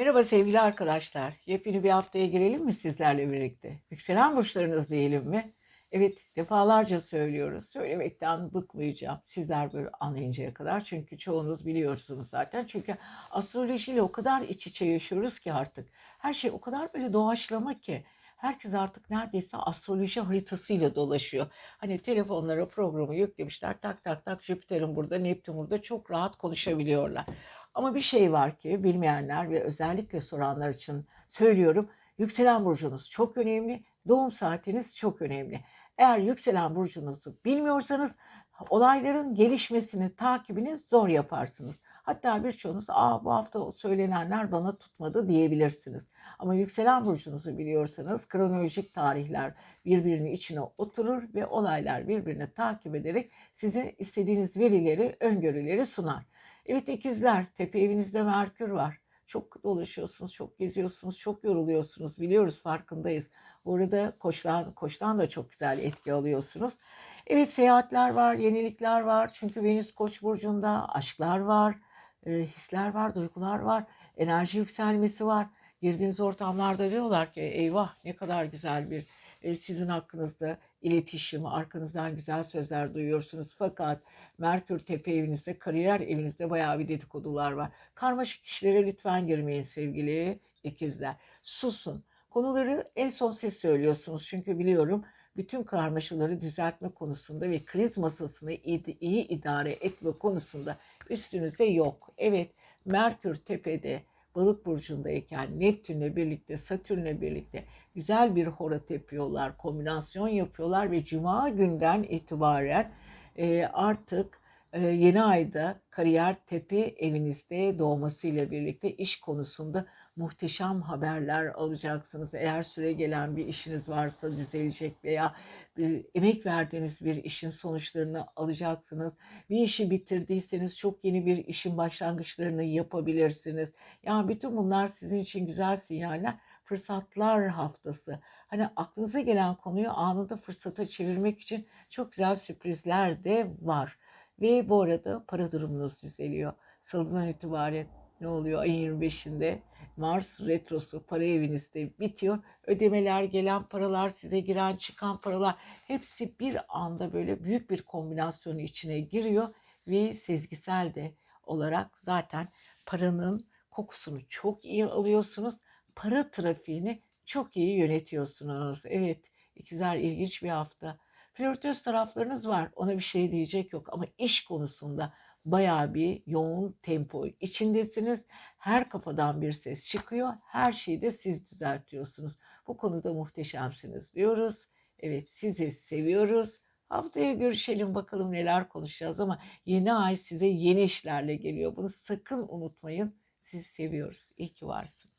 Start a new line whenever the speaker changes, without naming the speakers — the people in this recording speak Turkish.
Merhaba sevgili arkadaşlar. Yepyeni bir haftaya girelim mi sizlerle birlikte? Yükselen burçlarınız diyelim mi? Evet, defalarca söylüyoruz. Söylemekten bıkmayacağım. Sizler böyle anlayıncaya kadar. Çünkü çoğunuz biliyorsunuz zaten. Çünkü astrolojiyle o kadar iç içe yaşıyoruz ki artık. Her şey o kadar böyle doğaçlama ki. Herkes artık neredeyse astroloji haritasıyla dolaşıyor. Hani telefonlara programı yüklemişler. Tak tak tak Jüpiter'in burada, Neptün burada çok rahat konuşabiliyorlar. Ama bir şey var ki bilmeyenler ve özellikle soranlar için söylüyorum. Yükselen burcunuz çok önemli. Doğum saatiniz çok önemli. Eğer yükselen burcunuzu bilmiyorsanız olayların gelişmesini, takibini zor yaparsınız. Hatta birçoğunuz Aa, bu hafta söylenenler bana tutmadı diyebilirsiniz. Ama yükselen burcunuzu biliyorsanız kronolojik tarihler birbirinin içine oturur ve olaylar birbirini takip ederek size istediğiniz verileri, öngörüleri sunar. Evet ikizler, tepe evinizde Merkür var. Çok dolaşıyorsunuz, çok geziyorsunuz, çok yoruluyorsunuz. Biliyoruz, farkındayız. Bu arada koçtan, koçtan da çok güzel etki alıyorsunuz. Evet seyahatler var, yenilikler var. Çünkü Venüs Koç burcunda aşklar var, e, hisler var, duygular var, enerji yükselmesi var. Girdiğiniz ortamlarda diyorlar ki eyvah ne kadar güzel bir sizin hakkınızda iletişim, arkanızdan güzel sözler duyuyorsunuz. Fakat Merkür tepe evinizde, kariyer evinizde bayağı bir dedikodular var. Karmaşık işlere lütfen girmeyin sevgili ikizler. Susun. Konuları en son siz söylüyorsunuz çünkü biliyorum bütün karmaşaları düzeltme konusunda ve kriz masasını iyi idare etme konusunda üstünüzde yok. Evet Merkür tepede balık burcundayken Neptünle birlikte Satürn'le birlikte güzel bir hora tepiyorlar, kombinasyon yapıyorlar ve cuma günden itibaren artık yeni ayda kariyer tepe evinizde doğmasıyla birlikte iş konusunda muhteşem haberler alacaksınız. Eğer süre gelen bir işiniz varsa düzelecek veya bir emek verdiğiniz bir işin sonuçlarını alacaksınız. Bir işi bitirdiyseniz çok yeni bir işin başlangıçlarını yapabilirsiniz. Yani bütün bunlar sizin için güzel sinyaller. Fırsatlar haftası. Hani aklınıza gelen konuyu anında fırsata çevirmek için çok güzel sürprizler de var. Ve bu arada para durumunuz düzeliyor. Salıdan itibaren ne oluyor ayın 25'inde Mars retrosu para evinizde bitiyor. Ödemeler gelen paralar size giren çıkan paralar hepsi bir anda böyle büyük bir kombinasyonun içine giriyor ve sezgisel de olarak zaten paranın kokusunu çok iyi alıyorsunuz. Para trafiğini çok iyi yönetiyorsunuz. Evet ikizler ilginç bir hafta. Flörtöz taraflarınız var ona bir şey diyecek yok ama iş konusunda bayağı bir yoğun tempo içindesiniz. Her kafadan bir ses çıkıyor. Her şeyi de siz düzeltiyorsunuz. Bu konuda muhteşemsiniz diyoruz. Evet sizi seviyoruz. Haftaya görüşelim bakalım neler konuşacağız ama yeni ay size yeni işlerle geliyor. Bunu sakın unutmayın. Sizi seviyoruz. İyi ki varsınız.